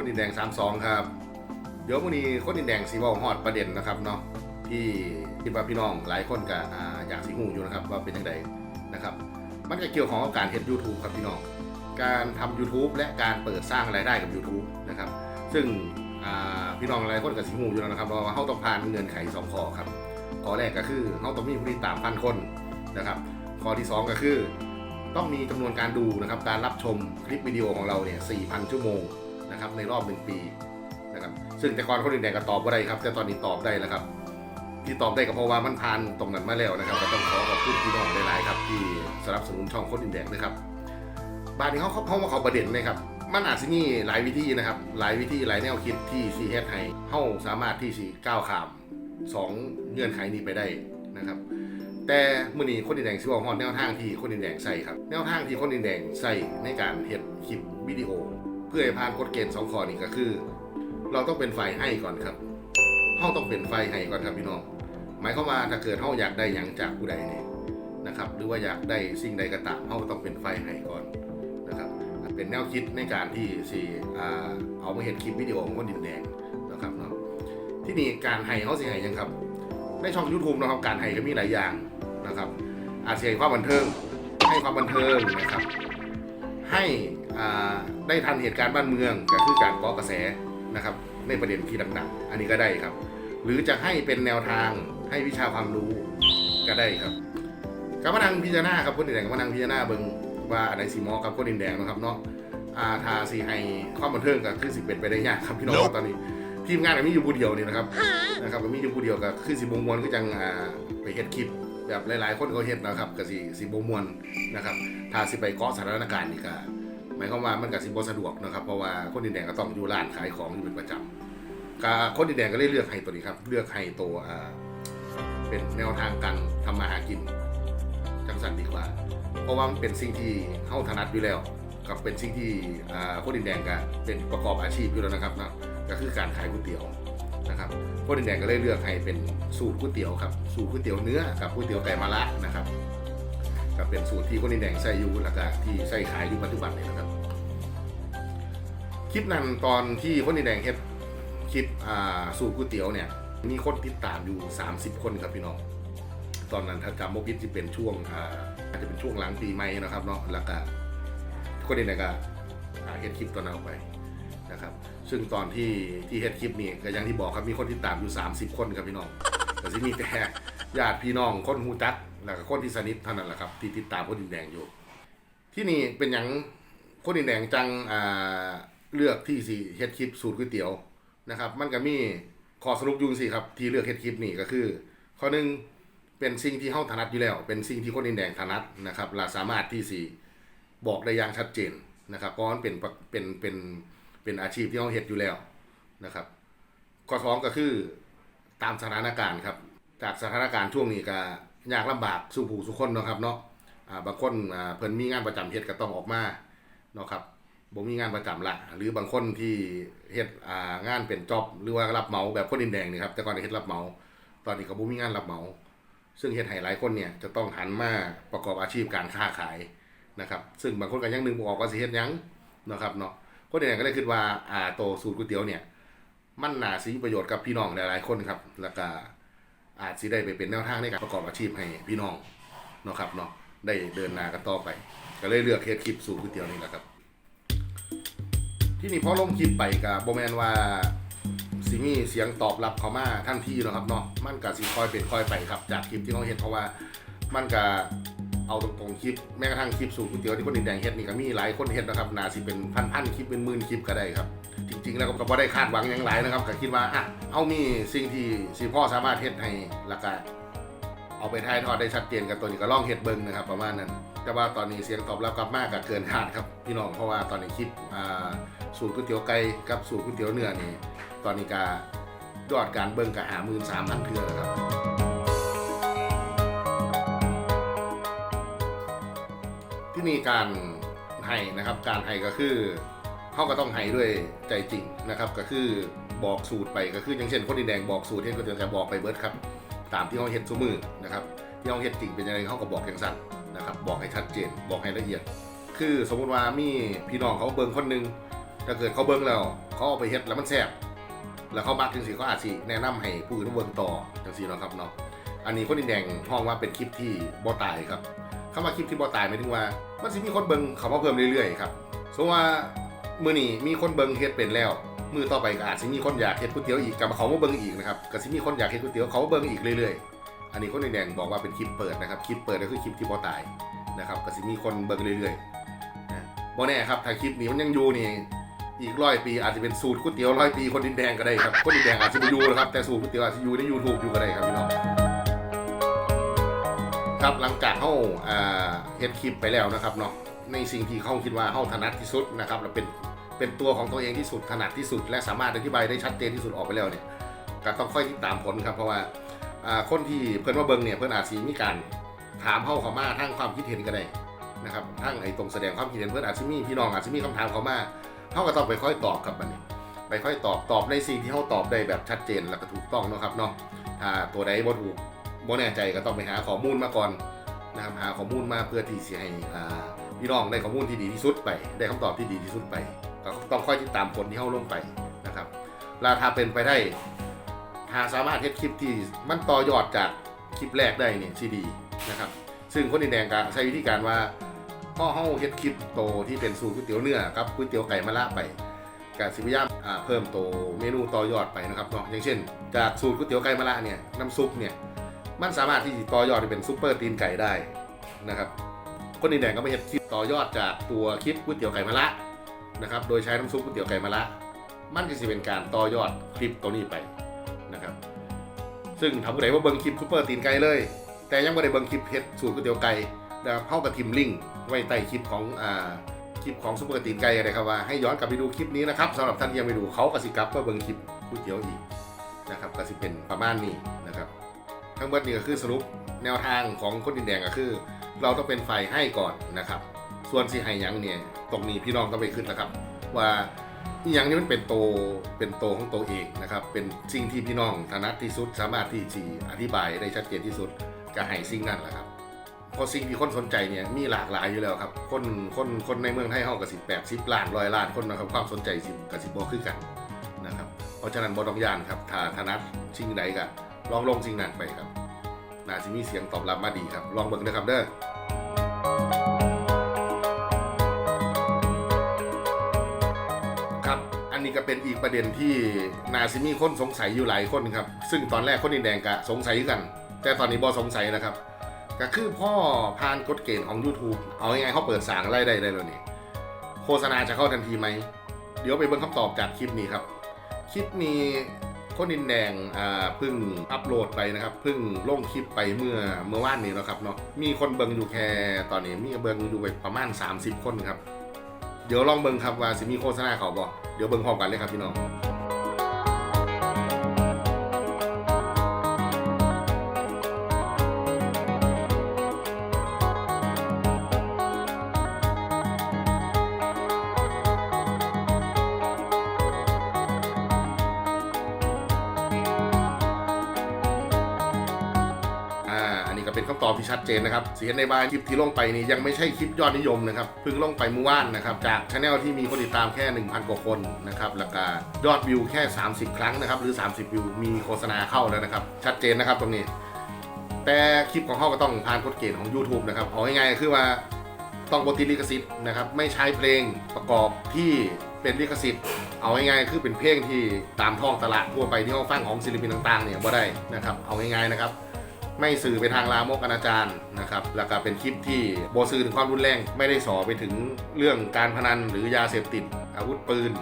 คนดินแดง 32 ครับ เดี๋ยววันนี้คนดินแดงสีวอลฮอดประเด็นนะครับเนาะที่คิดว่าพี่น้องหลายคนก็อ่าอยากสีหูอยู่นะครับว่าเป็นยังไงนะครับ มันก็เกี่ยวของกับการเห็น YouTube ครับพี่น้อง การทำ YouTube และการเปิดสร้างรายได้กับ YouTube นะครับ ซึ่งพี่น้องหลายคนกับสีหูอยู่แล้วนะครับว่าเขาต้องผ่านเงื่อนไขสองข้อครับข้อแรกก็คือเขาต้องมีผู้ติดตามพันคนนะครับข้อที่สองก็คือ ต้องมีจำนวนการดูนะครับการรับชมคลิปวิดีโอของเราเนี่ย4,000 ชั่วโมง นะครับในรอบหนึ่งปีนะครับซึ่งแต่ก่อนคนอื่นแดงก็ตอบไม่ได้ครับ แต่ตอนนี้ตอบได้แล้วครับ ที่ตอบได้ก็เพราะว่ามันผ่านตรงนั้นมาแล้วนะครับก็ต้องขอขอบคุณพี่น้องหลายๆครับที่สนับสนุนช่องคนอื่นแดงนะครับบาดนี้เขาเขามาเขาประเด็นนะครับ มันอาจจะมีหลายวิธีนะครับ หลายวิธีหลายแนวคิดที่ซีเฮดให้เขาสามารถที่สีก้าวข้ามสองเงื่อนไขนี้ไปได้นะครับ แต่มื่อนี้คนดินแดงสิบอกฮอดแนวทางที่คนดินแดงใส่ครับ แนวทางที่คนดินแดงใส่ในการเฮ็ดคลิปวิดีโอ เพื่อให้ผ่านกฎเกณฑ์สองข้อนี้ก็คือ เราต้องเป็นไฟให้ก่อนครับเฮาต้องเป็นไฟให้ก่อนครับพี่น้อง หมายความว่าถ้าเกิดเฮาอยากได้หยังจากผู้ใดเนี่ยนะครับ หรือว่าอยากได้สิ่งใดก็ตามเฮาก็ต้องเป็นไฟให้ก่อนนะครับเป็นแนวคิดในการที่สิอ่เอามาเฮ็ดคลิปวิดีโอของคนดินแดงนะครับเนาะที่นี่การให้เฮาสิให้ยังครับในช่อง YouTube นะครับการให้ก็มีหลายอย่างนะครับอาจจะให้ความบันเทิงให้ความบันเทิงนะครับ ให้อ่าได้ทันเหตุการณ์บ้านเมืองก็คือการเกาะกระแสนะครับในประเด็นที่ดังๆอันนี้ก็ได้ครับ หรือจะให้เป็นแนวทางให้วิชาความรู้ก็ได้ครับกับมานังพิจารณาครับคนดินแดงกับมานังพิจารณาเบิ่งว่าอันไหนสีมอกับคนดินแดงนะครับเนาะอาทาสีให้ความบันเทิงก็คือสิเป็นไปได้ยากครับพี่น้องครับตอนนี้ทีมงานก็มีอยู่ผู้เดียวนี่นะครับนะครับก็มีอยู่ผู้เดียวก็คือสิบมวนก็จังอ่าไปเฮ็ดคลิป แบบหลาย ๆ คนเขาเฮ็ดนะครับก็สิสิบมวนนะครับ ถ้าสิไปเกาะสถานการณ์นี่ก็หมายความว่ามันก็สิบ่สะดวกนะครับ เพราะว่าคนดินแดงก็ต้องอยู่ร้านขายของอยู่เป็นประจำก็คนดินแดงก็เลยเลือกให้ตัวนี้ครับ เลือกให้ตัวเป็นแนวทางการทำมาหากินจังสันดีกว่า เพราะว่ามันเป็นสิ่งที่เฮาถนัดอยู่แล้วกับเป็นสิ่งที่คนดินแดงก็เป็นประกอบอาชีพอยู่แล้วนะครับนะก็คือการขายก๋วยเตี๋ยว นะครับคนดินแดงก็เลยเลือกให้เป็นสูตรก๋วยเตี๋ยวครับสูตรก๋วยเตี๋ยวเนื้อกับก๋วยเตี๋ยวไก่มะระนะครับก็เป็นสูตรที่คนดินแดงใส่อยู่แล้วก็ที่ใส่ขายอยู่ปัจจุบันนี่นะครับ คลิปนั้นตอนที่คนดินแดงเฮ็ดคลิปสูตรก๋วยเตี๋ยวเนี่ยมีคนติดตามอยู่ 30 คนครับพี่น้องตอนนั้นถ้าจำไม่ผิดจะเป็นช่วงอาจจะเป็นช่วงหลังปีใหม่นะครับเนาะแล้วก็คนดินแดงก็เฮ็ดคลิปตอนนั้นออกไป ซึ่งตอนที่ที่เฮ็ดคลิปนี้ก็อย่างที่บอกครับมีคนติดตามอยู่ 30 คนครับพี่น้องแต่ที่มีแต่ญาติพี่น้องคนหูจักแล้วก็คนที่สนิทเท่านั้นแหละครับ ที่ติดตามคนดินแดงอยู่ ที่นี่เป็นอย่างคนดินแดงจังอ่าเลือกที่สิเฮ็ดคลิปสูตรก๋วยเตี๋ยวนะครับ มันก็มีขอสรุปยุงสิครับที่เลือกเฮ็ดคลิปนี้ก็คือ ข้อหนึ่งเป็นสิ่งที่เฮาถนัดอยู่แล้ว เป็นสิ่งที่คนดินแดงถนัดนะครับและสามารถที่สิบอกได้อย่างชัดเจนนะครับเพราะมันเป็นเป็นเป็น เป็นอาชีพที่เขาเฮ็ดอยู่แล้วนะครับข้อสองก็คือตามสถานการณ์ครับ จากสถานการณ์ช่วงนี้ก็ยากลำบากสู่ผู้สุคนนะครับเนาะอ่าบางคนอ่าเพิ่นมีงานประจำเฮ็ดก็ต้องออกมาเนาะครับบ่มีงานประจำละหรือบางคนที่เฮ็ดอ่างานเป็นจ็อบหรือว่ารับเหมาแบบคนดินแดงนี่ครับแต่ก่อนเฮ็ดรับเหมาตอนนี้ก็บ่มีงานรับเหมาซึ่งเฮ็ดให้หลายคนเนี่ยจะต้องหันมาประกอบอาชีพการค้าขายนะครับ ซึ่งบางคนก็ยังนึกบ่ออกว่าสิเฮ็ดหยังเนาะครับเนาะ คนเนี่ยก็เลยคิดว่าอ่าโตสูตรก๋วยเตี๋ยวเนี่ย มันน่าสิมีประโยชน์กับพี่น้องหลายๆคนครับแล้วก็อาจสิได้ไปเป็นแนวทางในการประกอบอาชีพให้พี่น้องเนาะครับเนาะได้เดินหน้ากันต่อไป ก็เลยเลือกเฮ็ดคลิปสูตรก๋วยเตี๋ยวนี่แหละครับ ที่นี่พอลงคลิปไปกับโบแมนว่าสิมีเสียงตอบรับเขามาทันทีเนาะครับเนาะมันก็สิคอยเป็นคอยไปครับจากคลิปที่เขาเห็นเพราะว่ามันก็ เอาตรงๆคลิปแม้กระทั่งคลิปสูตรก๋วยเตี๋ยวที่คนดินแดงเฮ็ดนี่ก็มีหลายคนเฮ็ดนะครับนาสิเป็นพันๆคลิปเป็นหมื่นคลิปก็ได้ครับ จริง ๆ แล้วก็บ่ได้คาดหวังหยังหลายนะครับก็คิดว่าอะเอามีสิ่งที่สิพ่อสามารถเฮ็ดให้ล้วก็เอาไปถ่ายทอดได้ชัดเจนกับตัวนี้ก็ลองเฮ็ดเบิ่งนะครับ ประมาณนั้น แต่ว่าตอนนี้เสียงตอบรับกลับมากก็เกินคาดครับพี่น้องเพราะว่าตอนนี้คลิปอ่าสูตรก๋วยเตี๋ยวไก่กับสูตรก๋วยเตี๋ยวเนื้อนี่ตอนนี้ก็ยอดการเบิ่งก็หา13,000เทื่อแล้วครับ ที่มีการให้นะครับ การให้ก็คือเขาก็ต้องให้ด้วยใจจริงนะครับ ก็คือบอกสูตรไปก็คืออย่างเช่นคนดินแดงบอกสูตรที่เขาจะบอกไปเบิร์ดครับ ตามที่เขาเห็นสมือนะครับที่เขาเห็นจริงเป็นยังไงเขาก็บอกอย่างสั้นนะครับ บอกให้ชัดเจน บอกให้ละเอียด คือสมมุติว่ามีพี่น้องเขาเบิ่งคนหนึงถ้าเกิดเขาเบิ้งแล้วเขาเอาไปเฮ็ดแล้วมันแซ่บแล้วเขามักจังสิเขาอาจสิแนะนำให้ผู้อื่นเบิ่งต่อจังซี่เนาะครับเนาะอันนี้คนดินแดงห้องว่าเป็นคลิปที่บ่ตายครับ คำว่าคลิปที่บ่ตายหมายถึงว่า มันสิมีคนเบิ่งเขามาเพิ่มเรื่อยๆครับสมมติว่ามื้อนี้มีคนเบิ่งเฮ็ดเป็นแล้วมือต่อไปก็อาจสิมีคนอยากเฮ็ดก๋วยเตี๋ยวอีกกับเขามาเบิ่งอีกนะครับก็สิมีคนอยากเฮ็ดก๋วยเตี๋ยวเขาเบิ่งอีกเรื่อยๆ อันนี้คนดินแดงบอกว่าเป็นคลิปเปิดนะครับคลิปเปิดก็คือคลิปที่บ่ตายนะครับก็สิมีคนเบิ่งเรื่อยๆนะบ่แน่ครับถ้าคลิปนี้มันยังอยู่นี่อีกร้อยปีอาจจะเป็นสูตรก๋วยเตี๋ยวร้อยปีคนดินแดงก็ได้ครับคนดินแดงอาจจะไปอยู่นะครับแต่สูตรก๋วยเตี๋ยวอาจจะอยู่ใน YouTube อยู่ก็ได้ครับพี่น้อง ครับหลังจากเฮาอ่าเฮ็ดคลิปไปแล้วนะครับเนาะในสิ่งที่เขาคิดว่าเฮาถนัดที่สุดนะครับและเป็นเป็นตัวของตัวเองที่สุดถนัดที่สุด และสามารถอธิบายได้ชัดเจนที่สุดออกไปแล้วเนี่ยก็ต้องค่อยติดตามผลครับเพราะว่าคนที่เพิ่นว่าเบิงเนี่ยเพิ่นอาจสิมีการถามเฮาเขามาทางความคิดเห็นก็ได้นะครับทางไอ้ตรงแสดงความคิดเห็นเพิ่นอาจสิมีพี่น้องอาจสิมีคำถามเข้ามาเฮาก็ต้องไปค่อยตอบครับบัดนี้ไปค่อยตอบตอบในสิ่งที่เขาตอบได้แบบชัดเจนแล้วก็ถูกต้องเนาะครับเนาะถ้าตัวใดบ่ถูก บ่แน่ใจก็ต้องไปหาข้อมูลมาก่อนนะครับหาข้อมูลมาเพื่อที่สิให้พี่น้องได้ข้อมูลที่ดีที่สุดไป ได้คำตอบที่ดีที่สุดไป ก็ต้องค่อยติดตามผลที่เขาลงไปนะครับล้วถ้าเป็นไปได้ถ้าสามารถเฮ็ดคลิปที่มันต่อยอดจากคลิปแรกได้เนี่ยสิดีนะครับซึ่งคนดินแดงก็ใช้วิธีการว่าพ่อเฮาเฮ็ดคลิปโตที่เป็นสูตรก๋วยเตี๋ยวเนื้อกับก๋วยเตี๋ยวไก่มะระไปการสิพยายามเพิ่มโตเมนูต่อยอดไปนะครับเนาะอย่างเช่น จากสูตรก๋วยเตี๋ยวไก่มะระเนี่ยน้ำซุปเนี่ย มันสามารถที่จะต่อยอดไปเป็นซุปเปอร์ตีนไก่ได้นะครับคนดินแดงก็ไปเห็นต่อยอดจากตัวคลิปก๋วยเตี๋ยวไก่มะระนะครับ โดยใช้น้ำซุปก๋วยเตี๋ยวไก่มะระมันก็จะเป็นการต่อยอดคลิปตัวนี้ไปนะครับ ซึ่งทำผู้ใดว่าเบิ่งคลิปซุปเปอร์ตีนไก่เลย แต่ยังไม่ได้เบิ่งคลิปเฮ็ดสูตรก๋วยเตี๋ยวไก่นะครับเข้ากับทิมลิงไว้ใต้คลิปของอ่าคลิปของซุปเปอร์ตีนไก่เลยครับว่าให้ย้อนกลับไปดูคลิปนี้นะครับสำหรับท่านที่ยังไม่ดูเขากสิกลับก็เบิ่งคลิปก๋วยเตี๋ยวอีกนะครับก็สิเป็นประมาณนี้ ทั้งหมดนี้ก็คือสรุปแนวทางของคนดินแดงก็คือ เราต้องเป็นฝ่ายให้ก่อนนะครับ ส่วนสิให้ยังเนี่ยตรงนี้พี่น้องต้องไปขึ้นแล้วครับ ว่าอีหยังนี่มันเป็นโตเป็นโตของตัวเองนะครับ เป็นสิ่งที่พี่น้องถนัดที่สุดสามารถที่จะอธิบายได้ชัดเจนที่สุดก็ให้สิ่งนั้นแหละครับเพราะสิ่งที่คนสนใจเนี่ยมีหลากหลายอยู่แล้วครับ คนคนคนในเมืองไทยเฮากับสิบแปดสิบล้านร้อยล้านคนนะครับความสนใจสิบกับสิบบ่คือกันนะครับ เพราะฉะนั้นบ่ต้องยานครับถ้าถนัดสิ่งใดก็ ลองลงสิ่งนั้นไปครับน่าสิมีเสียงตอบรับมาดีครับ ลองเบิ่งนะครับเด้อครับ อันนี้ก็เป็นอีกประเด็นที่นาซิมีคนสงสัยอยู่หลายคนครับ ซึ่งตอนแรกคนดินแดงกะสงสัยกัน แต่ตอนนี้บ่สงสัยนะครับ ก็คือพ่อพานกฎเกณฑ์ของ YouTube เอาง่ายๆเขาเปิดสางรายได้ได้แล้วนี่โฆษณาจะเข้าทันทีไหม เดี๋ยวไปเบิ่งคำตอบจากคลิปนี้ครับ คลิปนี้ คนดินแดงอ่าเพิ่งอัปโหลดไปนะครับเพิ่งลงคลิปไปเมื่อเมื่อวานนี้แล้วครับเนาะมีคนเบิ่งอยู่แค่ตอนนี้มีเบิ่งอยู่ไปประมาณ 30 คนครับ เดี๋ยวลองเบิ่งครับว่าสิมีโฆษณาเขาบ่เดี๋ยวเบิ่งพร้อมกันเลยครับพี่น้อง เป็นคำตอบที่ชัดเจนนะครับเสียในบายคลิปที่ลงไปนี่ยังไม่ใช่คลิปยอดนิยมนะครับเพิ่งลงไปเมื่อวานนะครับจากช anel ที่มีคนติดตามแค่ 1,000 กว่าคนนะครับแล้วก็ยอดวิวแค่ 30 ครั้งนะครับหรือ 30 วิวมีโฆษณาเข้าแล้วนะครับชัดเจนนะครับตรงนี้ แต่คลิปของเขาก็ต้องผ่านกฎเกณฑ์ของ YouTube นะครับเอาง่ายๆคือว่าต้องบติลิขสิทธิ์นะครับไม่ใช้เพลงประกอบที่เป็นลิขสิทธิ์เอาง่ายๆคือเป็นเพลงที่ตามท้องตลาดทั่วไปที่เขาฟังของศิลปินต่างๆเนี่ยบ่ได้นะครับเอาง่ายๆนะครับ ไม่สื่อไปทางลามกอนาจารนะครับแล้วก็เป็นคลิปที่โบสื่อถึงความรุนแรง ไม่ได้สอไปถึงเรื่องการพนันหรือยาเสพติดอาวุธปืน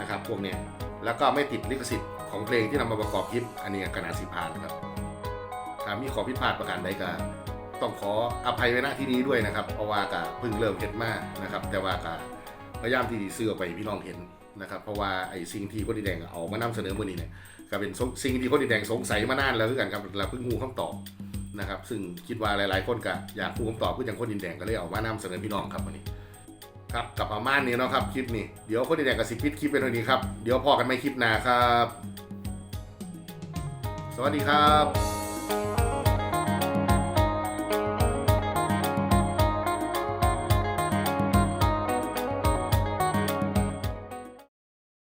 นะครับพวกเนี้ยแล้วก็ไม่ติดลิขสิทธิ์ของเพลงที่นำมาประกอบคลิป อันนี้กนาดสิบพานครับถ้ามีขอผิดพลาดประการใดก็ต้องขออภัยไว้ณที่นี้ด้วยนะครับเพราะว่ากะเพิ่งเริ่มเห็นมากนะครับ แต่ว่ากะพยายามที่ดีเสื้อไปพี่น้องเห็น นะครับเพราะว่าไอ้สิ่งที่คนดีแดงเอามานำเสนอมื่อนี้เนี่ยก็เป็นสิ่งที่คนดินแดงสงสัยมานานแล้วคือกันครับเราเพิ่งงูคำตอบนะครับซึ่งคิดว่าหลายๆ คนก็อยากรู้คำตอบเพื่ออย่างคนดินแดงก็เลยเอามานำเสนอพี่น้องครับวันนี้ครับกับประมาณนี้เนาะครับคลิปนี้เดี๋ยวคนดินแดงกับสิพิษคลิปเป็นเท่านี้ครับเดี๋ยวพอกันไม่คลิปหน้าครับ สวัสดีครับ